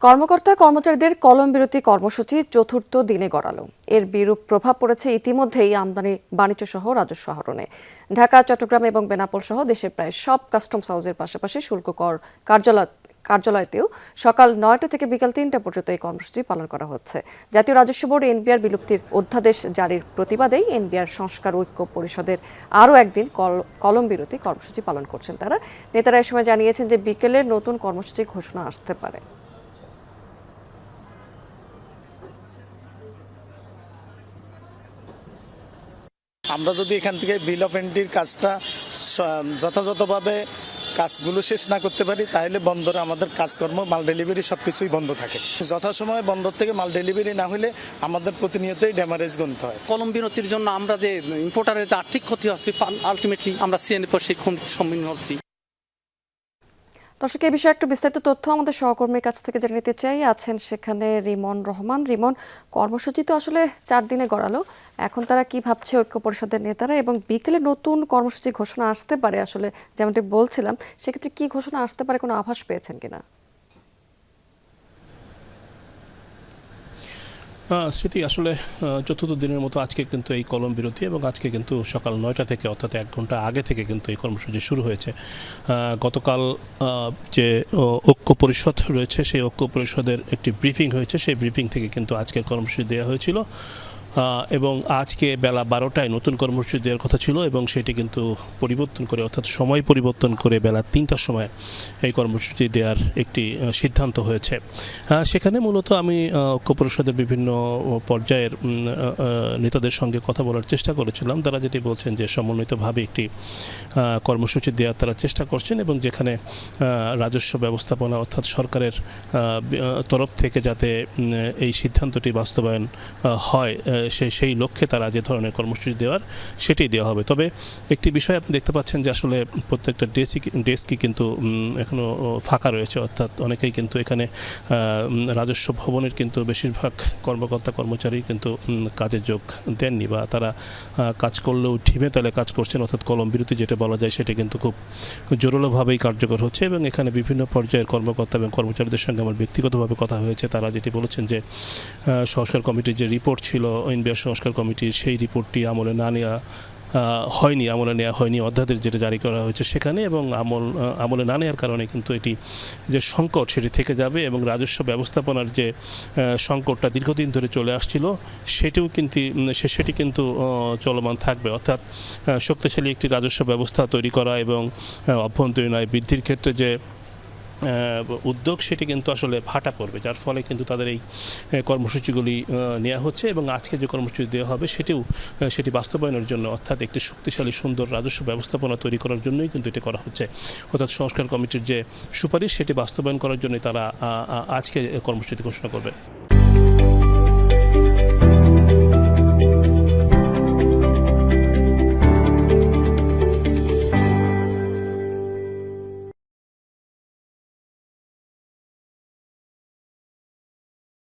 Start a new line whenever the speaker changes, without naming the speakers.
কর্মকর্তা কর্মচারীদের কলম বিরতি কর্মসূচি চতুর্থ দিনে গড়ালো। এর বিরূপ প্রভাব পড়েছে ইতিমধ্যেই আমদানি, বাণিজ্য সহ রাজস্ব আহরণে। ঢাকা, চট্টগ্রাম এবং বেনাপোল সহ দেশের প্রায় সব কাস্টমস হাউসের পাশাপাশি শুল্ক কর কার্যালয় কার্যালয়তেও সকাল নয়টা থেকে বিকাল তিনটা পর্যন্ত এই কর্মসূচি পালন করা হচ্ছে। জাতীয় রাজস্ব বোর্ড এনবিআর বিলুপ্তির অধ্যাদেশ জারির প্রতিবাদেই এনবিআর সংস্কার ঐক্য পরিষদের আরও একদিন কল- কলম বিরতি কর্মসূচি পালন করছেন তারা। নেতারা এ সময় জানিয়েছেন যে বিকেলে নতুন কর্মসূচি ঘোষণা আসতে পারে।
আমরা যদি এখান থেকে বিল অফ এন্ট্রির কাজটা যথাযথভাবে কাজগুলো শেষ না করতে পারি, তাহলে বন্দরে আমাদের কাজকর্ম, মাল ডেলিভারি সব কিছুই বন্ধ থাকে। যথাসময়ে বন্দর থেকে মাল ডেলিভারি না হলে আমাদের প্রতিনিয়তই ড্যামারেজ গুনতে হয়।
কলম বিরতির জন্য আমরা যে ইম্পোর্টারের যে আর্থিক ক্ষতি আছে আলটিমেটলি আমরা সিএনএফ সেই ক্ষতির সম্মুখীন হচ্ছি।
দর্শক এই বিষয়ে একটু বিস্তারিত তথ্য আমাদের সহকর্মীর কাছ থেকে জেনে নিতে চাই। আছেন সেখানে রিমন রহমান। রিমন, কর্মসূচি তো আসলে চার দিনে গড়ালো। এখন তারা কি ভাবছে ঐক্য পরিষদের নেতারা? এবং বিকেলে নতুন কর্মসূচি ঘোষণা আসতে পারে আসলে যেমনটি বলছিলাম, সেক্ষেত্রে কি ঘোষণা আসতে পারে কোনো আভাস পেয়েছেন কিনা?
স্মৃতি, আসলে চতুর্থ দিনের মতো আজকে কিন্তু এই কলম বিরতি এবং আজকে কিন্তু সকাল নয়টা থেকে অর্থাৎ এক ঘণ্টা আগে থেকে কিন্তু এই কর্মসূচি শুরু হয়েছে। গতকাল যে ঐক্য পরিষদ রয়েছে, সেই ঐক্য পরিষদের একটি ব্রিফিং হয়েছে। সেই ব্রিফিং থেকে কিন্তু আজকের কর্মসূচি দেওয়া হয়েছিল। এবং আজকে বেলা বারোটায় নতুন কর্মসূচি দেওয়ার কথা ছিল এবং সেটি কিন্তু পরিবর্তন করে, অর্থাৎ সময় পরিবর্তন করে বেলা তিনটার সময় এই কর্মসূচি দেওয়ার একটি সিদ্ধান্ত হয়েছে। সেখানে মূলত আমি ঐক্য পরিষদের বিভিন্ন পর্যায়ের নেতাদের সঙ্গে কথা বলার চেষ্টা করেছিলাম। তারা যেটি বলছেন যে সমন্বিতভাবে একটি কর্মসূচি দেওয়ার তারা চেষ্টা করছেন এবং যেখানে রাজস্ব ব্যবস্থাপনা অর্থাৎ সরকারের তরফ থেকে যাতে এই সিদ্ধান্তটি বাস্তবায়ন হয় সেই লক্ষ্যে তারা যে ধরনের কর্মসূচি দেওয়ার সেটি দেওয়া হবে। তবে একটি বিষয় আপনি দেখতে পাচ্ছেন যে আসলে প্রত্যেকটা ডেস্কই ডেস্কই কিন্তু এখনও ফাঁকা রয়েছে। অর্থাৎ অনেকেই কিন্তু এখানে রাজস্ব ভবনের কিন্তু বেশিরভাগ কর্মকর্তা কর্মচারী কিন্তু কাজে যোগ দেননি বা তারা কাজ করলেও ঢিমে তালে কাজ করছেন। অর্থাৎ কলম বিরতি যেটা বলা যায় সেটা কিন্তু খুব জোরালোভাবেই কার্যকর হচ্ছে এবং এখানে বিভিন্ন পর্যায়ের কর্মকর্তা এবং কর্মচারীদের সঙ্গে আমার ব্যক্তিগতভাবে কথা হয়েছে। তারা যেটি বলেছেন যে সংস্কার কমিটির যে রিপোর্ট ছিল ইন্ডিয়া সংস্কার কমিটির সেই রিপোর্টটি আমলে না নেওয়া হয়নি, আমলে নেওয়া হয়নি, অধ্যাদেশ যেটা জারি করা হয়েছে সেখানে এবং আমল আমলে না নেওয়ার কারণে কিন্তু এটি যে সংকট সেটি থেকে যাবে এবং রাজস্ব ব্যবস্থাপনার যে সংকটটা দীর্ঘদিন ধরে চলে আসছিল, সেটিও কিন্তু সেটি কিন্তু চলমান থাকবে। অর্থাৎ শক্তিশালী একটি রাজস্ব ব্যবস্থা তৈরি করা এবং অভ্যন্তরীণ আয় বৃদ্ধির ক্ষেত্রে যে উদ্যোগ সেটি কিন্তু আসলে ভাটা পড়বে, যার ফলে কিন্তু তাদের এই কর্মসূচিগুলি নেওয়া হচ্ছে এবং আজকে যে কর্মসূচি দেওয়া হবে সেটিও সেটি বাস্তবায়নের জন্য, অর্থাৎ একটি শক্তিশালী, সুন্দর, রাজস্ব ব্যবস্থাপনা তৈরি করার জন্যই কিন্তু এটি করা হচ্ছে। অর্থাৎ সংস্কার কমিটির যে সুপারিশ সেটি বাস্তবায়ন করার জন্যই তারা আজকে কর্মসূচি ঘোষণা করবে।